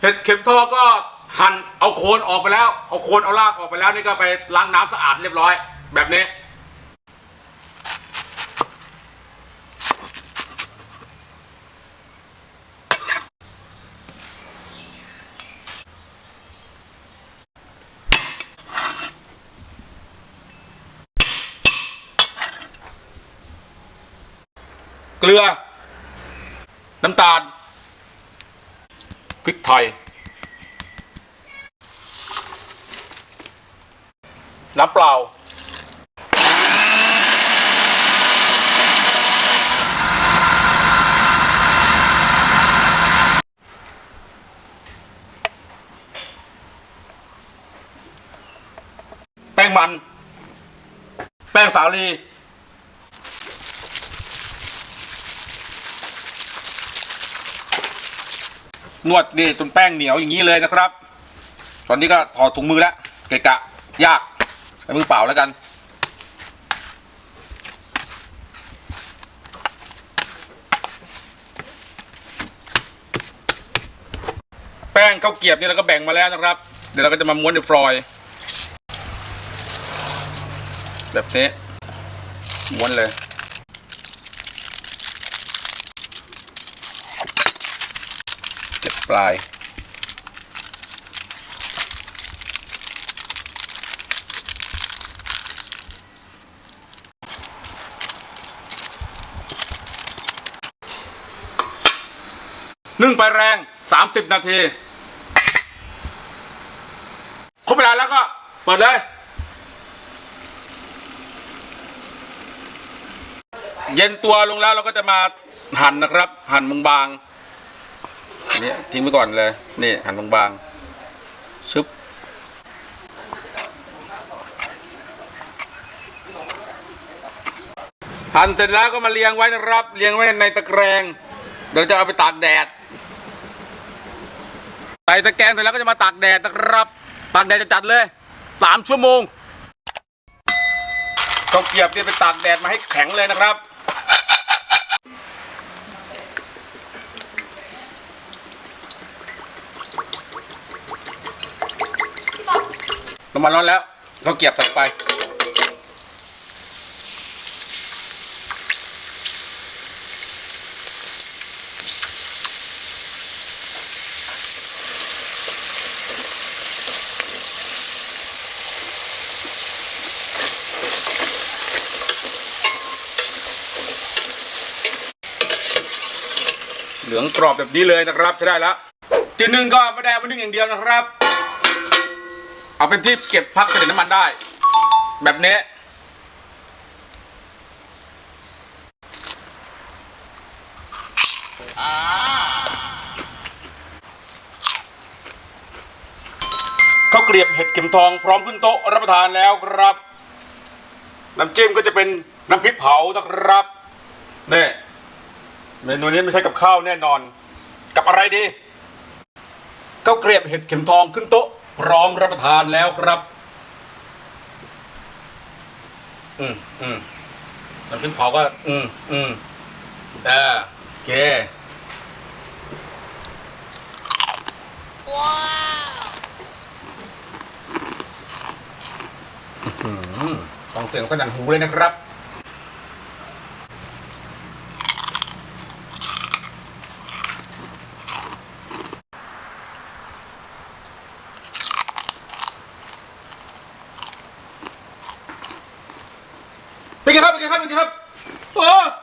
เห็ดเข็มทองก็หั่นเอาโคนออกไปแล้ว เอาโคนเอารากออกไปแล้วนี่ก็ไปล้างน้ำสะอาดเรียบร้อย แบบนี้ เกลือ น้ำตาล พริกไทย น้ำเปล่า แป้งมัน แป้งสาลี นวดนี่จนแป้งเหนียวอย่างนี้เลยนะครับ ตอนนี้ก็ถอดถุงมือแล้วเกะกะยากใช้มือเปล่าแล้วกันแป้งข้าวเกียบนี่เราก็แบ่งมาแล้วนะครับ เดี๋ยวเราก็จะมาม้วนในฟลอยล์แบบนี้ม้วนเลย เก็บ ปลาย นึ่งไฟแรง 30 นาทีครบเวลาแล้วก็ เปิดเลย เย็นตัวลงแล้วเราก็จะมาหั่นนะครับ หั่นบางๆ นี่ทิ้งไปก่อนเลย นี่หั่นบางๆชึบหั่นเสร็จแล้วก็มาเรียงไว้นะครับ เรียงไว้ในตะแกรงเดี๋ยวจะเอาไปตากแดดใส่ตะแกรงเสร็จแล้วก็จะมาตากแดดนะครับ ตากแดดจะจัดเลยสามชั่วโมงต้องเกียบเนี่ยไปตากแดดมาให้แข็งเลยนะครับ น้ำมันร้อนแล้วเราเกียบใส่ไปเหลืองกรอบแบบนี้เลยนะครับใช้ได้แล้วทีนึ่งก็ไม่ได้เอามานึ่งอย่างเดียวนะครับ เอาเป็นที่เก็บพักเสด็จน้ำมันได้ แบบนี้ ข้าวเกลียบเห็ดเข็มทองพร้อมขึ้นโต๊ะรับประทานแล้วครับ น้ำจิ้มก็จะเป็นน้ำพริกเผานะครับนี่เมนูนี้ไม่ใช่กับข้าวแน่นอน กับอะไรดีข้าวเกรียบเห็ดเข็มทองขึ้นโต๊ะ พร้อมรับประทานแล้วครับ อืมอืมน้ำพริกเผาก็ อืมอืมอ่าโอเคว้าวฟังเสียงสนั่นหูเลยนะครับ เป็นไง ครับเป็นไงครับเป็นไงครับโอ้